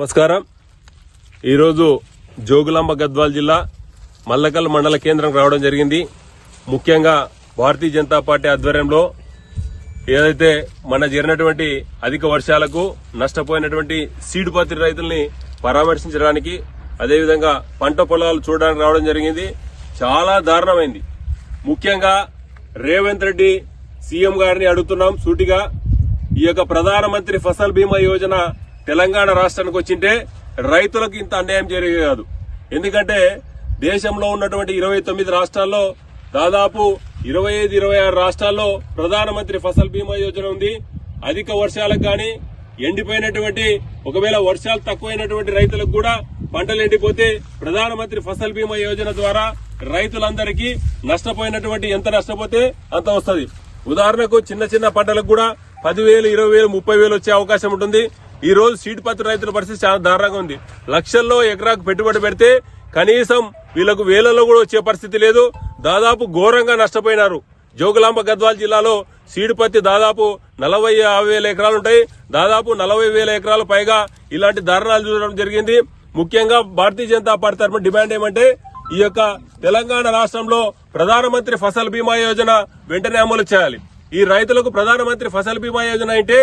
నమస్కారం. ఈరోజు జోగులాంబ గద్వాల్ జిల్లా మల్లకల్ మండల కేంద్రం రావడం జరిగింది. ముఖ్యంగా భారతీయ జనతా పార్టీ ఆధ్వర్యంలో ఏదైతే మన జరిగినటువంటి అధిక వర్షాలకు నష్టపోయినటువంటి సీడు పత్తి రైతుల్ని పరామర్శించడానికి అదేవిధంగా పంట పొలాలు చూడడానికి రావడం జరిగింది. చాలా దారుణమైంది. ముఖ్యంగా రేవంత్ రెడ్డి సీఎం గారిని అడుగుతున్నాం సూటిగా. ఈ యొక్క ప్రధానమంత్రి ఫసల్ బీమా యోజన తెలంగాణ రాష్ట్రానికి వచ్చింటే రైతులకు ఇంత అన్యాయం జరిగేది కాదు. ఎందుకంటే దేశంలో ఉన్నటువంటి ఇరవై తొమ్మిది రాష్ట్రాల్లో దాదాపు ఇరవై ఐదు ఇరవై ఆరు రాష్ట్రాల్లో ప్రధానమంత్రి ఫసల్ బీమా యోజన ఉంది. అధిక వర్షాలకు కానీ ఎండిపోయినటువంటి ఒకవేళ వర్షాలు తక్కువైనటువంటి రైతులకు కూడా పంటలు ఎండిపోతే ప్రధానమంత్రి ఫసల్ బీమా యోజన ద్వారా రైతులందరికీ నష్టపోయినటువంటి ఎంత నష్టపోతే అంత వస్తుంది. ఉదాహరణకు చిన్న చిన్న పంటలకు కూడా పదివేలు ఇరవై వేలు ముప్పై వేలు వచ్చే అవకాశం ఉంటుంది. ఈ రోజు సీడ్ పత్తి రైతుల పరిస్థితి చాలా దారుణంగా ఉంది. లక్షల్లో ఎకరాకు పెట్టుబడి పెడితే కనీసం వీళ్ళకు వేలలో కూడా వచ్చే పరిస్థితి లేదు. దాదాపు ఘోరంగా నష్టపోయినారు. జోగులాంబ గద్వాల్ జిల్లాలో సీడ్ పత్తి దాదాపు నలభై యాభై వేల ఎకరాలు ఉంటాయి. దాదాపు నలభై వేల ఎకరాలు పైగా ఇలాంటి ధారణాలు చూడడం జరిగింది. ముఖ్యంగా భారతీయ జనతా పార్టీ తరఫున డిమాండ్ ఏమంటే ఈ యొక్క తెలంగాణ రాష్ట్రంలో ప్రధానమంత్రి ఫసల్ బీమా యోజన వెంటనే అమలు చేయాలి. ఈ రైతులకు ప్రధానమంత్రి ఫసల్ బీమా యోజన అంటే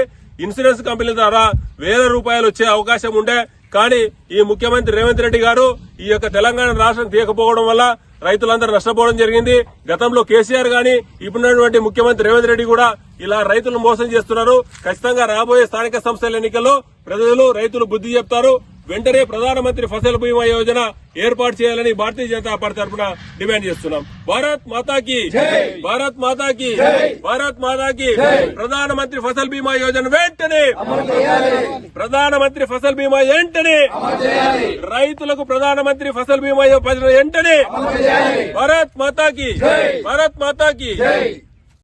ఇన్సూరెన్స్ కంపెనీల ద్వారా వేల రూపాయలు వచ్చే అవకాశం ఉండే. కానీ ఈ ముఖ్యమంత్రి రేవంత్ రెడ్డి గారు ఈ యొక్క తెలంగాణ రాష్ట్రం తీయకపోవడం వల్ల రైతులందరూ నష్టపోవడం జరిగింది. గతంలో కేసీఆర్ గాని ఇప్పుడున్నటువంటి ముఖ్యమంత్రి రేవంత్ రెడ్డి కూడా ఇలా రైతులను మోసం చేస్తున్నారు. ఖచ్చితంగా రాబోయే స్థానిక సంస్థల ఎన్నికల్లో ప్రజలు రైతులు బుద్ధి చెప్తారు. వెంటనే ప్రధానమంత్రి ఫసల్ బీమా యోజన ఏర్పాటు చేయాలని భారతీయ జనతా పార్టీ తరఫున డిమాండ్ చేస్తున్నాం. భారత్ మాతాకి భారత్ మాతాకి భారత్ మాతాకి ప్రధానమంత్రి ఫసల్ బీమా యోజన వెంటనే ప్రధానమంత్రి ఫసల్ బీమా వెంటనే రైతులకు ప్రధానమంత్రి ఫసల్ బీమా యోజన వెంటనే భారత్ మాతాకి భారత్ మాతాకి